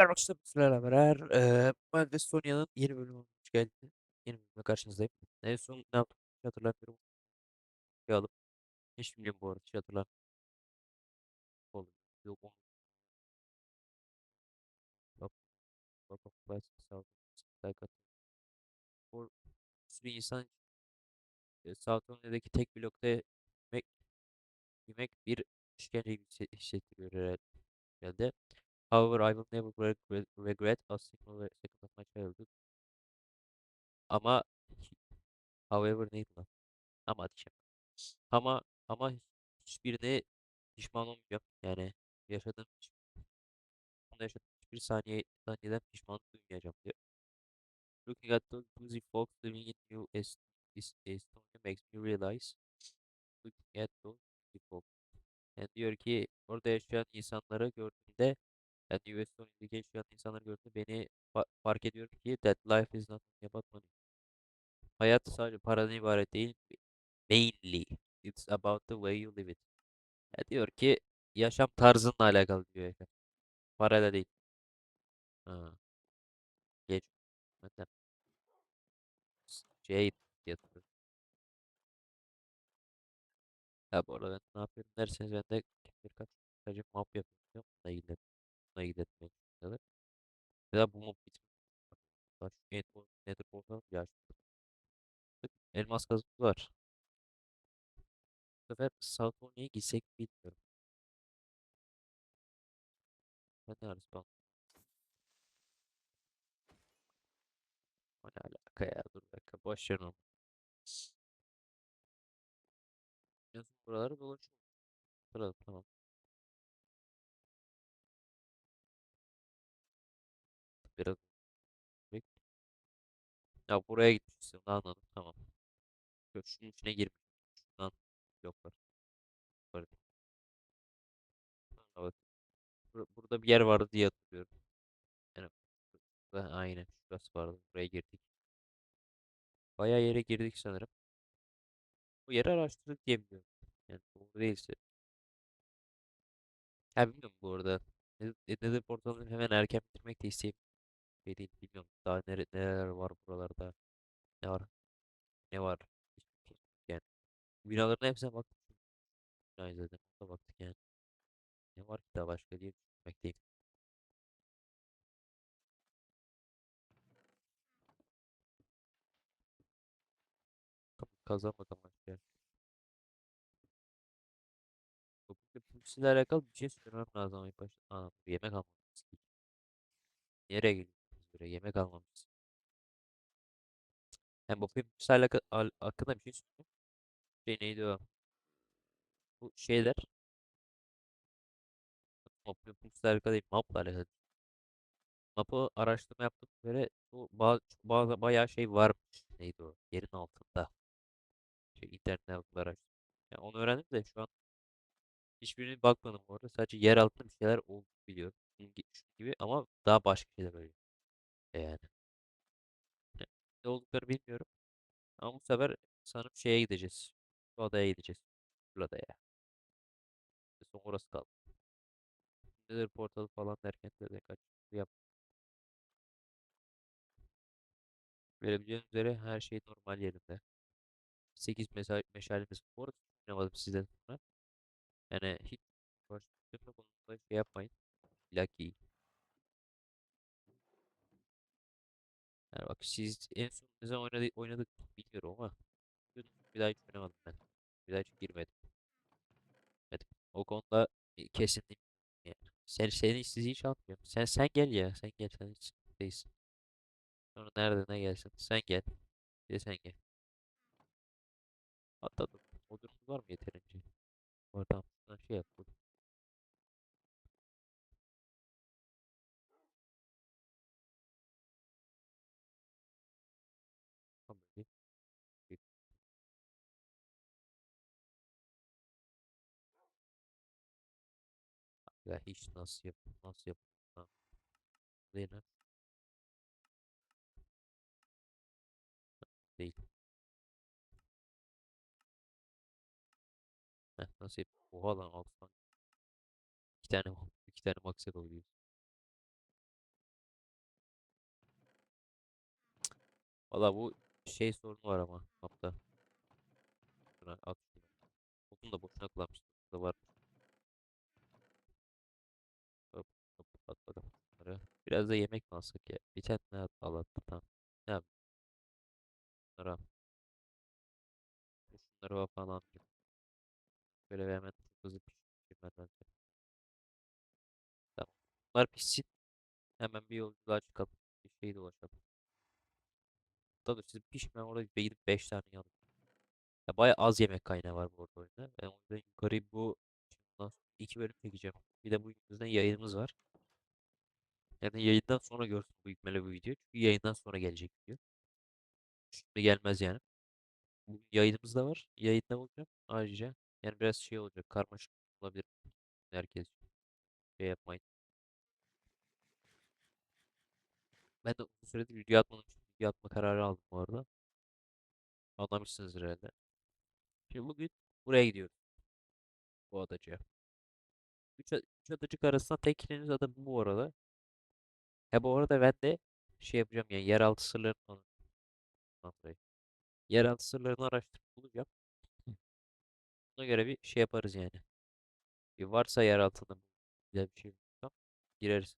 Arkadaşlar, beraber eee Wild West Sonya'nın yeni bölümü hoş geldiniz. Yeni bölümle karşınızdayım. En son ne yaptım hatırlamıyorum. Bir alıp hiç bilmiyorum bu arada hiç hatırlamıyorum. Olur. Yok onu bak bak bak bak sağ. Like at. Bu bir insan e, South Sonya'daki tek blokta yemek, bir işkence hissettiriyor herhalde. However, I will never regret, a single second of my childhood. Ama however neydi lan? Ama diyeceğim. Ama ama hiçbirine pişman olmayacağım. Yani yaşadığım yaşadığım hiçbir saniye saniyeden pişmanlık duymayacağım diyor. Looking at those busy folks living in New Est Est- Estonia makes me realize looking at those folks. Yani diyor ki orada yaşayan insanları gördüğümde yani New Estonia'daki yaşayan insanları gördüğümde beni fa- fark ediyorum ki that life is not about money. Hayat sadece paradan ibaret değil. Mainly. It's about the way you live it. Ya diyor ki yaşam tarzınla alakalı diyor Efe. Parayla değil. Ha, geç. Ben Ha bu arada ben ne yapıyorum derseniz ben de birkaç sadece map yapıyorum. Buna ilgilen. Buna. Ya da bu map bitmiyor. Şu nether, nether portal ya elmas kazısı var. Bu sefer Southornia'ya gitsek bilmiyorum. Ben ne arası ne alaka ya dur bir dakika boş son buraları dolaşıyorum. Sırada tamam. Biraz. Ya buraya gitmişsin anladım tamam. Şunun içine girmiş. Şuradan bloklar. Bak. Bur- burada bir yer vardı diye hatırlıyorum. Yani burada aynen şurası vardı. Buraya girdik. Bayağı yere girdik sanırım. Bu yeri araştırdık diye biliyorum. Yani doğru değilse. Ha bilmiyorum bu arada. Nether, Nether portalını hemen erken bitirmek de isteyip şey değil bilmiyorum. Daha nere, neler var buralarda. Ne var? Ne var? Hiçbir fikrim yok yani. Binaların hepsine baktık. Binayı zaten. Ona baktık yani. Ne var ki daha başka diye düşünmekteyim. Kazanmadan ile alakalı bir şey söylemem lazım ilk başta. Dur, yemek almamız. Nereye gidiyorsunuz böyle yemek almamız. Hem bu ile alakalı al- hakkında bir şey söyleyeyim. Şey neydi o? Bu şeyler. Mob ile alakalı değil. Map'la alakalı. Map'ı araştırma yaptım böyle bu bazı, bazı bayağı şey varmış. Neydi o? Yerin altında. Şey internetten araştırdım. Yani onu öğrendim de şu an hiçbirine bakmadım bu arada. Sadece yer altında bir şeyler olduğunu biliyorum. Bunun gi- şunun gibi ama daha başka şeyler oluyor. Yani. Ne olduklarını bilmiyorum. Ama bu sefer sanırım şeye gideceğiz. Şu adaya gideceğiz. Şu adaya. Son orası kaldı. Nether portalı falan derken de kaç yap. Verebileceğiniz üzere her şey normal yerinde. 8 mesai meşalemiz var. Oynamadım sizden sonra. Yani hiç uğraştığımda konusunda şey yapmayın. Lucky. Yani bak siz en son ne zaman oynadık, oynadık bilmiyorum ama bir daha hiç oynamadım ben. Bir daha hiç girmedim. Evet. O konuda e, kesinlikle yani. Sen seni sizi hiç atmıyorum. Sen sen gel ya. Sen gel sen hiç değilsin. Sonra nerede ne gelsin. Sen gel. Bir de sen gel. Hatta dur. Odunumuz var mı yeterince? Var tamam. Şuradan şey yap. Dur. Tamam böyle. Bir- Ya hiç nasıl yap nasıl yap Ha, değil ha? Heh, nasıl yap? Oha lan 6 tane. 2 tane iki tane maksa koyuyor. Valla bu şey sorunu var ama mapta. Şuna at. Odun da boşuna kullanmıştım. Da var. Hop hop atladım bunları. Biraz da yemek mi alsak ya? Bir tane ne at al attı tamam. Ne yap? Bunları al. Şunları falan alayım. Böyle hemen hızlı pişireyim ben bence. Tamam. Bunlar pişsin. Hemen bir yolculuğa çıkalım. Bir şey dolaşalım. Tabii dur siz pişme orada bir gidip 5 tane yanım. Ya bayağı az yemek kaynağı var bu arada oyunda. Ben o yüzden yukarı bu bundan iki bölüm çekeceğim. Bir de bu yüzden yayınımız var. Yani yayından sonra görsün bu yükmeli bu video. Çünkü yayından sonra gelecek video. Şimdi gelmez yani. Bugün yayınımız da var. Yayında olacağım. Ayrıca yani biraz şey olacak. Karmaşık olabilir. Herkes şey yapmayın. Ben de uzun süredir video atmadığım için video atma kararı aldım bu arada. Anlamışsınızdır herhalde. Şimdi bugün buraya gidiyoruz. Bu adacığa. Üç, üç adacık arasında tek ilimiz ada bu arada. Ha bu arada ben de şey yapacağım yani yeraltı sırlarını. Yeraltı sırlarını araştırıp bulacağım. Buna göre bir şey yaparız yani. Bir varsa yer altında güzel bir şey bulursam gireriz.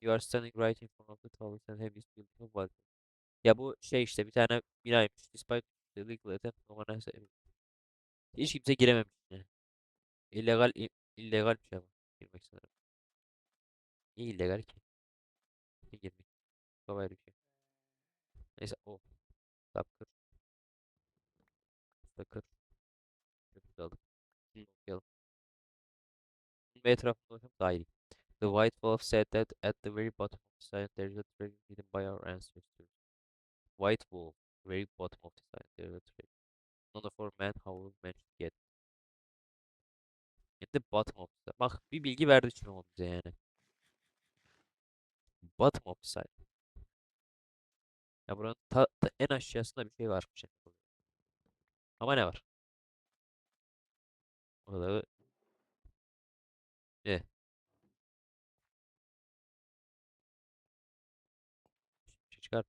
You are standing right in front of the tallest and heaviest building of Wildwood. Ya bu şey işte bir tane binaymış. Despite the legal attempt no one has Hiç kimse girememiş yani. İllegal, illegal bir şey bu. Girmek sanırım. Niye illegal ki? Niye girmek? Çok ayrı bir şey. Neyse o. Takır. Takır. Aldık. Şunu okuyalım. Ve etrafında dolaşalım daha iyi. The White Wolf said that at the very bottom of the side there is a treasure hidden by our ancestors. White Wolf, very bottom of the side there is a treasure. None of our men however managed to get. In the bottom of the Bak bir bilgi verdi çünkü o bize yani. Bottom of the side. Ya buranın ta, ta- en aşağısında bir şey varmış. yani. Ama ne var? Ne? Bir şey çıkar.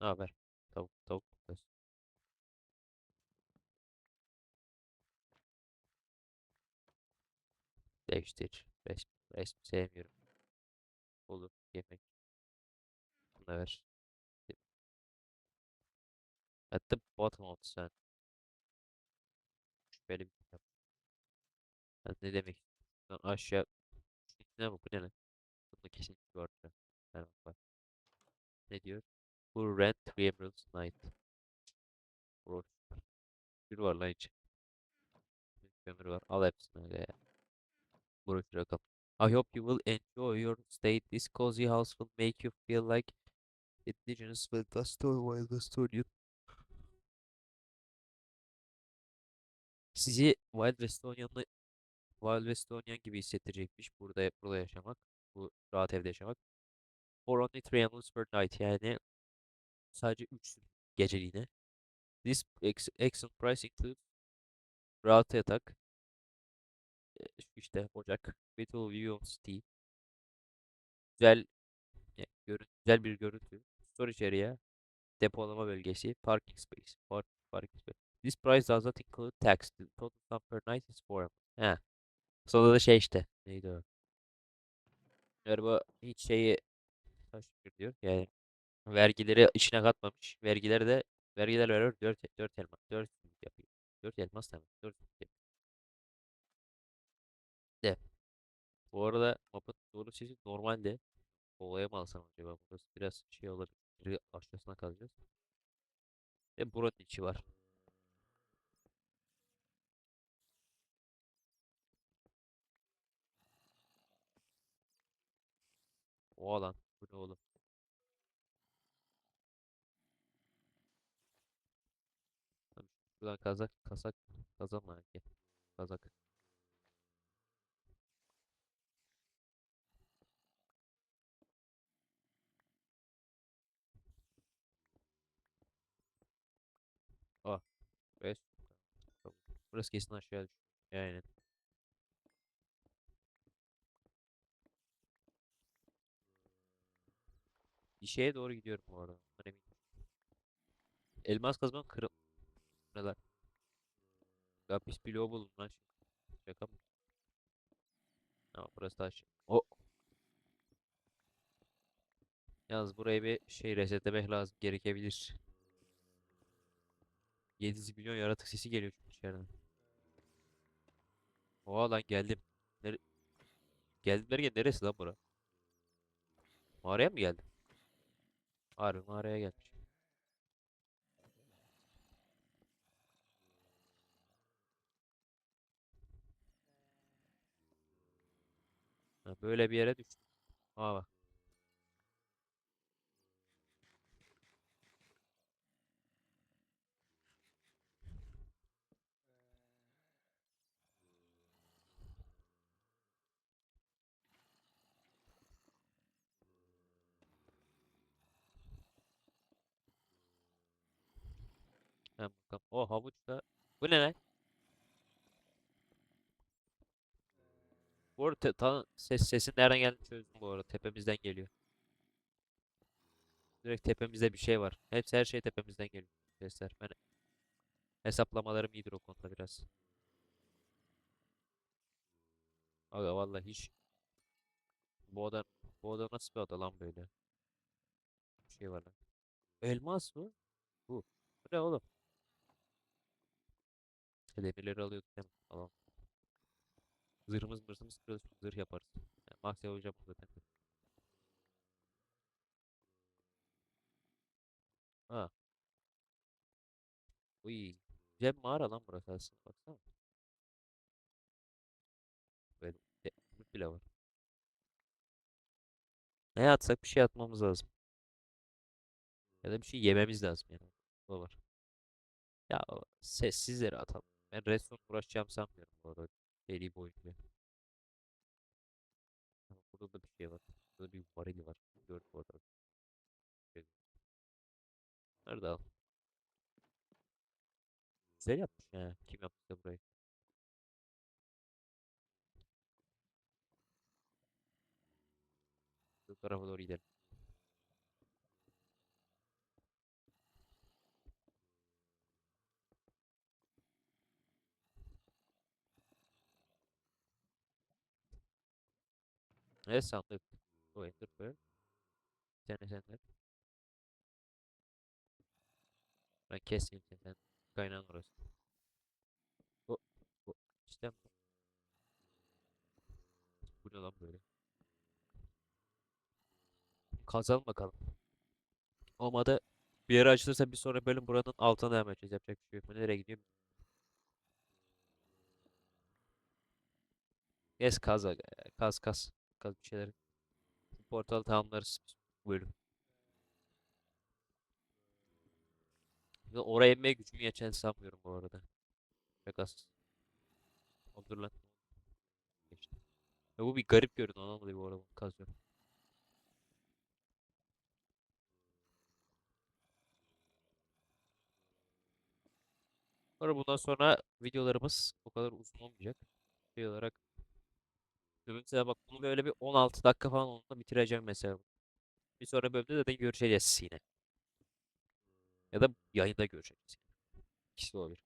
Ne haber? Tavuk, tavuk. Değiştir. Resmi, resmi sevmiyorum. Olur. Yemek. Bunu ver. At the bottom of the side. Şüpheli bir şey yap. Ha, Ne demek? Lan aşağı. Ne bu? Bu ne lan? Bunda kesinlikle var. ya. Ha, bak. Ne diyor? Who ran three night? Bro. Bir var lan hiç. Bir kömür var. Al hepsini öyle ya. Broşür bakalım. I hope you will enjoy your stay. This cozy house will make you feel like indigenous Wildgaston, Wildgastonian. Sizi Wild Westonian'lı Wild Westonian gibi hissettirecekmiş burada burada yaşamak. Bu rahat evde yaşamak. For only three emeralds per night. Yani sadece 3 geceliğine. This ex excellent price includes rahat yatak, e, işte ocak, Battle View on City, güzel e, görün güzel bir görüntü, storage area, depolama bölgesi, parking space, park parking space. This price does not include tax. The total sum per night is 4 He. Sonra da şey işte. Neydi o? Galiba hiç şeyi taşmıyor diyor. Yani vergileri içine katmamış. Vergileri de vergiler veriyor 4 4 elmas 4 yapıyor. 4 elmas tamam. 4 de. Bu arada mapın doğru sesi normalde Olaya mı alsam acaba? Burası biraz şey olabilir. Aşağısına kalacağız. Ve buranın içi var. O alan. Bu ne oğlum? Lan Şuradan kazak, kasak, kazanma. Gel. Kazak. Su- Tamam. Burası kesin aşağı düşüyor. Aynen. Bir şeye doğru gidiyorum bu arada. Elmas kazmam kırıl. Ne lan? Lapis bloğu buldum lan. şimdi. Şaka mı? Tamam burası taş. O. Yalnız burayı bir şey resetlemek lazım. Gerekebilir. 7 milyon yaratık sesi geliyor çünkü içeriden. Oha lan geldim. Nere geldim derken neresi lan bura? Mağaraya mı geldim? Harbi mağaraya gelmiş. Ha, böyle bir yere düştüm. Aa bak. Hemen bakalım. O havuç da. Bu ne lan? Bu arada ses sesin nereden geldiğini çözdüm bu arada. Tepemizden geliyor. Direkt tepemizde bir şey var. Hepsi her şey tepemizden geliyor. Sesler. Ben hesaplamalarım iyidir o konuda biraz. Aga vallahi hiç bu oda bu oda nasıl bir oda lan böyle? Bir şey var lan. Elmas mı? Bu. Bu ne oğlum? İşte Demirleri alıyorduk mi? Tamam. Zırhımız mırsımız kırılır. Zırh yaparız. Yani Maxya hocam zaten. Ha. Uy. Bir mağara lan burası aslında. Baksana. Böyle bile var. Ne atsak bir şey atmamız lazım. Ya da bir şey yememiz lazım yani. O var. Ya sessizleri atalım. Ben redstone uğraşacağım sanmıyorum bu arada. Seri boyunca. Burada da bir şey var. Burada bir varil var. Gördüm orada. Nerede al? Güzel yapmış ha. Kim yaptıysa burayı. Bu tarafa doğru gidelim. Evet sandık. O ender pearl. Bir tane senden. Ben keseyim. Sen kaynağın orası. O, o. İşte bu. Bu ne lan böyle? Kazalım bakalım. Olmadı bir yere açılırsa bir sonraki bölüm buranın altına devam edeceğiz. Yapacak bir şey yok. Nereye gidiyorum? Yes kaz. Kaz kaz. Kaz bir şeyler. Bu Portalı tamamlarız bu bölüm. Ya Oraya inmeye gücüm yeteceğini sanmıyorum bu arada. Pegasus. Oğlum Dur lan. Geçti. Ya bu bir garip görünüyor. Dolayı bu arada bunu kazıyorum. Sonra bundan sonra videolarımız o kadar uzun olmayacak. Şey olarak mesela bak bunu böyle bir 16 dakika falan onunla bitireceğim mesela. Bir sonra bölümde zaten görüşeceğiz yine. Ya da yayında görüşeceğiz. İkisi olabilir.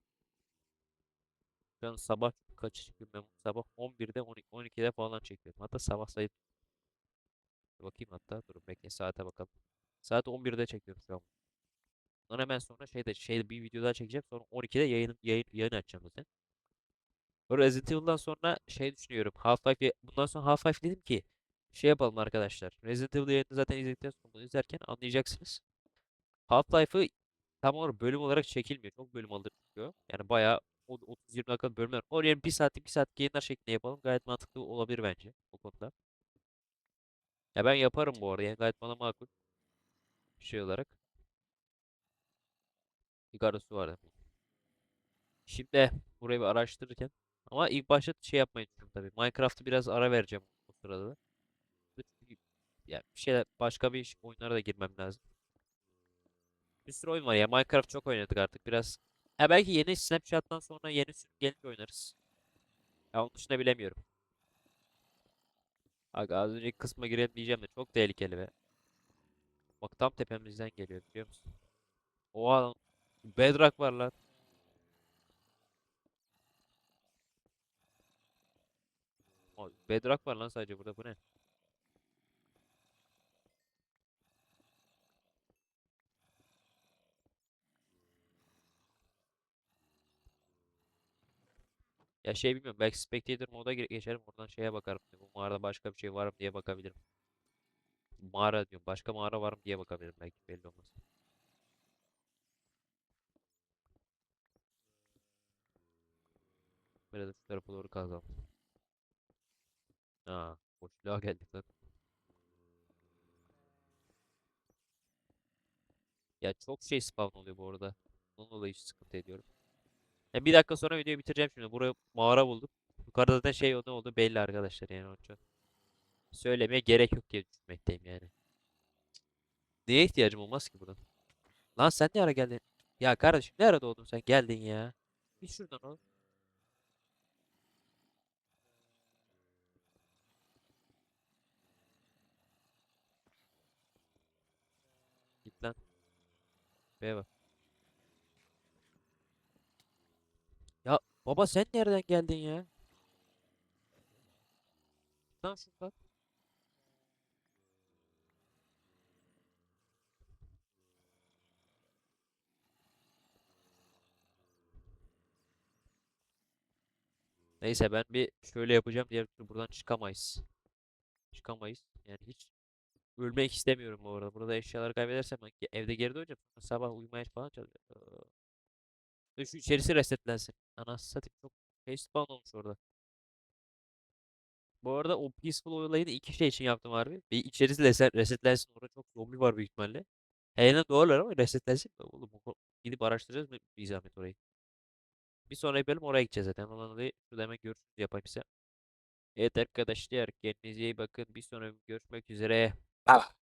Şu an sabah kaç çekiyorum ben? Sabah 11'de 12, 12'de falan çekiyorum. Hatta sabah sayıp bakayım hatta. Durun bekleyin saate bakalım. Saat 11'de çekiyorum şu an. Ondan hemen sonra şeyde şey bir video daha çekeceğim. Sonra 12'de yayın yayın yayın açacağım zaten. Resident Evil'dan sonra şey düşünüyorum. Half-Life bundan sonra Half-Life dedim ki şey yapalım arkadaşlar. Resident Evil yayını zaten izledikten sonra izlerken anlayacaksınız. Half-Life'ı tam olarak bölüm olarak çekilmiyor. Çok bölüm alır çıkıyor. Yani bayağı o- 30-20 dakika bölümler. Yerine 1 saatlik 1 saat yayınlar şeklinde yapalım. Gayet mantıklı olabilir bence bu konuda. Ya ben yaparım bu arada. Yani gayet bana makul şey olarak. Icarus'u var. Şimdi burayı bir araştırırken ama ilk başta şey yapmayı düşünüyorum tabii. Minecraft'ı biraz ara vereceğim o sırada da. Çünkü ya bir şeyler başka bir iş- oyunlara da girmem lazım. Bir sürü oyun var ya. Minecraft çok oynadık artık. Biraz Ya belki yeni Snapchat'tan sonra yeni sürüm gelince oynarız. Ya onun dışında bilemiyorum. Aga az önceki kısma girelim diyeceğim de çok tehlikeli be. Bak tam tepemizden geliyor biliyor musun? Oha. Bedrock var lan. Aa, Bedrock var lan sadece burada bu ne? Ya şey bilmiyorum belki Spectator moda geçerim oradan şeye bakarım. Bu mağarada başka bir şey var mı diye bakabilirim. Mağara diyorum başka mağara var mı diye bakabilirim belki belli olmaz. Biraz şu tarafa doğru kazalım. Aa, boşluğa geldik lan. Ya çok şey spawn oluyor bu arada. Bunun dolayı hiç sıkıntı ediyorum. Ya bir dakika sonra videoyu bitireceğim şimdi. Buraya mağara buldum. Yukarıda da şey ne oldu belli arkadaşlar yani onun için. Söylemeye gerek yok diye düşünmekteyim yani. Neye ihtiyacım olmaz ki buradan? Lan sen ne ara geldin? Ya kardeşim ne ara doğdun sen geldin ya? Bir şuradan ol. Git lan. Be bak. Ya baba sen nereden geldin ya? Lan şuradan. Neyse ben bir şöyle yapacağım diğer türlü buradan çıkamayız. Çıkamayız. Yani hiç ölmek istemiyorum bu arada. Burada eşyaları kaybedersem evde geri döneceğim. Sabah uyumaya falan çalışacağım. Dur Şu içerisi resetlensin. Anasını satayım çok şey spawn olmuş orada. Bu arada o peaceful olayını iki şey için yaptım harbi. Bir içerisi reset, resetlensin orada çok zombi var büyük ihtimalle. Eğlen doğarlar ama resetlensin. Oğlum gidip araştıracağız mı bir zahmet orayı. Bir sonraki bölüm oraya gideceğiz zaten. Ondan dolayı şurada hemen görüşürüz yapayım size. Evet arkadaşlar kendinize iyi bakın. Bir sonraki görüşmek üzere. Bye bye.